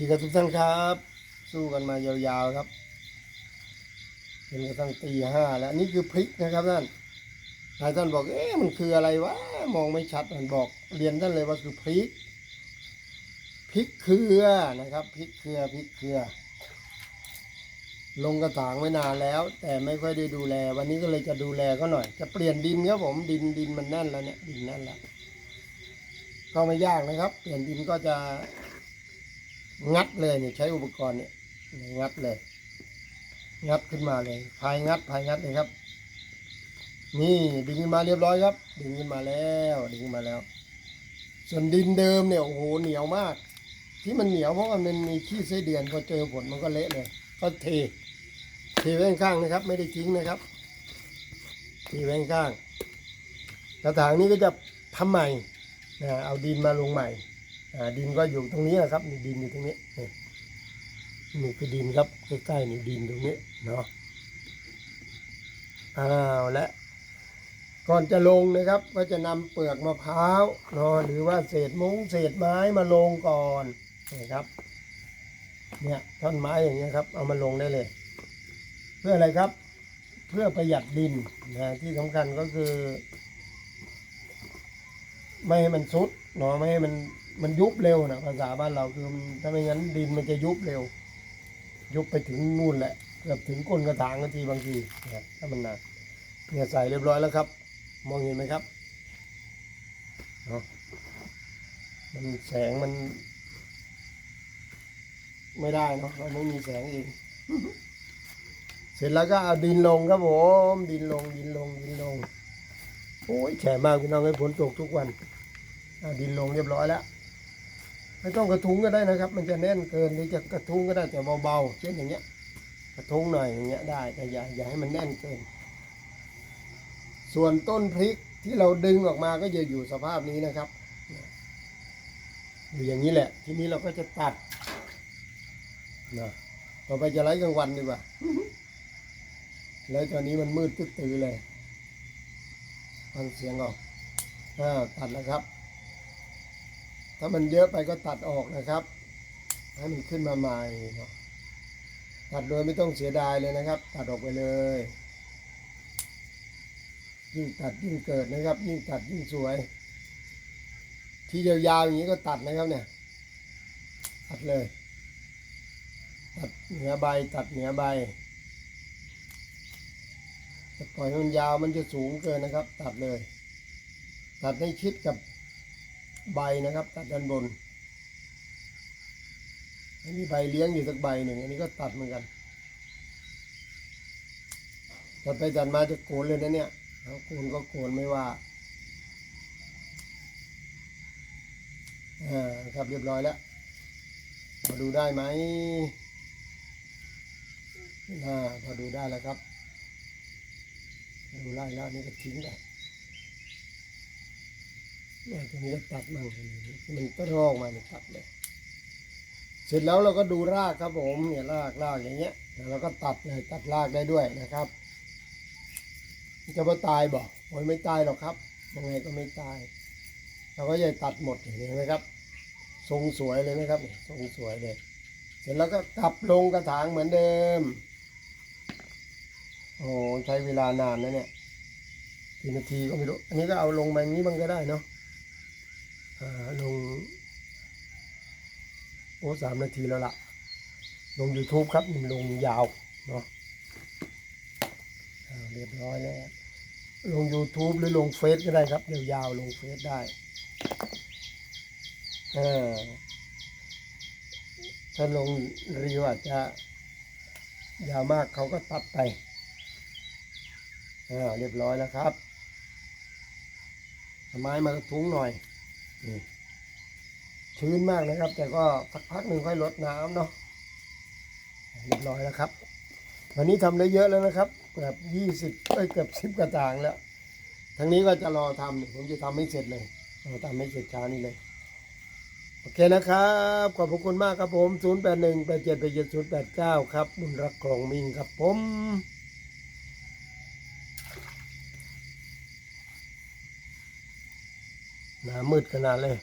ดีกับทุกท่านครับ สู้กันมายาวๆครับเป็นกระทั่งตีห้าแล้วนี่คือพริกนะครับท่านหลายท่านบอกเอ๊ะมันคืออะไรวะมองไม่ชัดมันบอกเรียนท่านเลยว่าคือพริกพริกเครือนะครับพริกเครือพริกเครือ ลงกระถางไว้นานแล้ว แต่ไม่ค่อยได้ดูแล วันนี้ก็เลยจะดูแลก็หน่อย จะเปลี่ยนดินครับผมดินดินมันแน่นแล้วเนี่ยดินแน่นแล้วก็ไม่ยากนะครับ เปลี่ยนดินก็จะ งัดเลยเนี่ยใช้อุปกรณ์เนี่ยงัดเลย งัดขึ้นมาเลยพายงัดพายงัดเลยครับ นี่ดึงขึ้นมาเรียบร้อยครับ ดึงขึ้นมาแล้วดึงขึ้นมาแล้ว ส่วนดินเดิมเนี่ยโอ้โหเหนียวมาก ที่มันเหนียวเพราะมันมีขี้ไส้เดือนพอเจอฝนมันก็เละเลย ก็เทเทไว้ข้างนะครับ ไม่ได้ทิ้งนะครับเทไว้ข้างกระถางนี้ก็จะทำใหม่นะเอาดินมาลงใหม่ ดินก็อยู่ตรงนี้นะครับนี่ดินอยู่ตรงนี้นี่นี่คือดินครับใกล้ๆนี่ดินตรงนี้เนาะอ้าวและก่อนจะลงนะครับ ก็จะนำเปลือกมะพร้าวเนาะหรือว่าเศษมุ้งเศษไม้มาลงก่อนนี่ครับ เนี่ยท่อนไม้อย่างเงี้ยครับ เอามาลงได้เลย เพื่ออะไรครับ เพื่อประหยัดดินนะที่สำคัญก็คือ ไม่ให้มันซุดเนาะไม่ให้มัน มันยุบเร็วนะภาษาบ้านเราคือมันถ้าไม่งั้นดินมันจะยุบเร็ว ยุบไปถึงนู่นแหละเกือบถึงก้นกระถางก็ทีบางทีนะถ้ามันหนักเนี่ยใส่เรียบร้อยแล้วครับ มองเห็นไหมครับเนาะมันแสงมัน ไม่ได้เนาะเราไม่มีแสงเองเสร็จแล้วก็เอาดินลงครับผมดินลงดินลงดินลงโอ้ยแฉะมากพี่น้องให้ฝนตกทุกวันเอาดินลงเรียบร้อยแล้ว ไม่ต้องกระทุ้งก็ได้นะครับ มันจะแน่นเกินหรือจะกระทุ้งก็ได้แต่เบาๆเช่นอย่างเงี้ย กระทุ้งหน่อยอย่างเงี้ยได้แต่อย่าอย่าให้มันแน่นเกิน ส่วนต้นพริกที่เราดึงออกมาก็จะอยู่สภาพนี้นะครับอยู่อย่างนี้แหละ ทีนี้เราก็จะตัดนะต่อไปจะไล่กลางวันดีกว่าแล้วตอนนี้มันมืดตื้อเลยฟังเสียงออกอ่าตัดแล้วครับ ถ้ามันเยอะไปก็ตัดออกนะครับ ให้มันขึ้นมาใหม่เนาะตัดโดยไม่ต้องเสียดายเลยนะครับ ตัดออกไปเลย ยิ่งตัดยิ่งเกิดนะครับ ยิ่งตัดยิ่งสวย ที่ยาวๆอย่างนี้ก็ตัดนะครับเนี่ย ตัดเลย ตัดเหนือใบตัดเหนือใบจะปล่อยให้มันยาวมันจะสูงเกินนะครับ ตัดเลย ตัดให้ชิดกับ ใบนะครับ ตัดด้านบนอันนี้ใบเลี้ยงอยู่สักใบหนึ่งอันนี้ก็ตัดเหมือนกันตัดไปตัดมาจะโกนเลยนะเนี่ยเอาโกนก็โกนไม่ว่าอ่าครับเรียบร้อยแล้วมาดูได้ไหมอ่าพอดูได้แล้วครับ ดูไล่แล้วนี่ก็ทิ้งได้ เนี่ยตรงนี้ก็ตัดมั่งมันก็รอกมาเนี่ยตัดเลยเสร็จแล้วเราก็ดูรากครับผมเนี่ยรากรากอย่างเงี้ยแล้วเราก็ตัดเลยตัดรากได้ด้วยนะครับจะมาตายบอกโอ้ยไม่ตายหรอกครับยังไงก็ไม่ตายเราก็จะตัดหมดเห็นไหมครับ ทรงสวยเลยนะครับทรงสวยเลย เสร็จแล้วก็กลับลงกระถางเหมือนเดิมโอ้ใช้เวลานานนะเนี่ยกี่นาทีก็ไม่รู้อันนี้ก็เอาลงแบบนี้มันก็ได้เนาะ ลงโอ้สามนาทีแล้วล่ะ ลง YouTube ครับลงยาวเนาะเรียบร้อยแล้ว ลง YouTube หรือลงเฟซก็ได้ครับ ยาวๆลงเฟซได้ถ้าลงรีวอาจจะยาวมากเขาก็ตัดไปเรียบร้อยแล้วครับไม้มากระทุ้งหน่อย นี่ชื้นมากนะครับ แต่ก็สักพักหนึ่งค่อยลดน้ำเนาะเรียบร้อยแล้วครับ วันนี้ทำได้เยอะแล้วนะครับเกือบยี่สิบเอ้ยเกือบสิบกระถางแล้วทางนี้ก็จะรอทำเนี่ยผมจะทำให้เสร็จเลยราทำให้เสร็จเช้านี้เลยโอเคนะครับ ขอบพระคุณมากครับผม 0 8 1 8 7 8 7 0 8 9 ครับบุญรักกรองมิงครับผม หนามืดขนาดเลย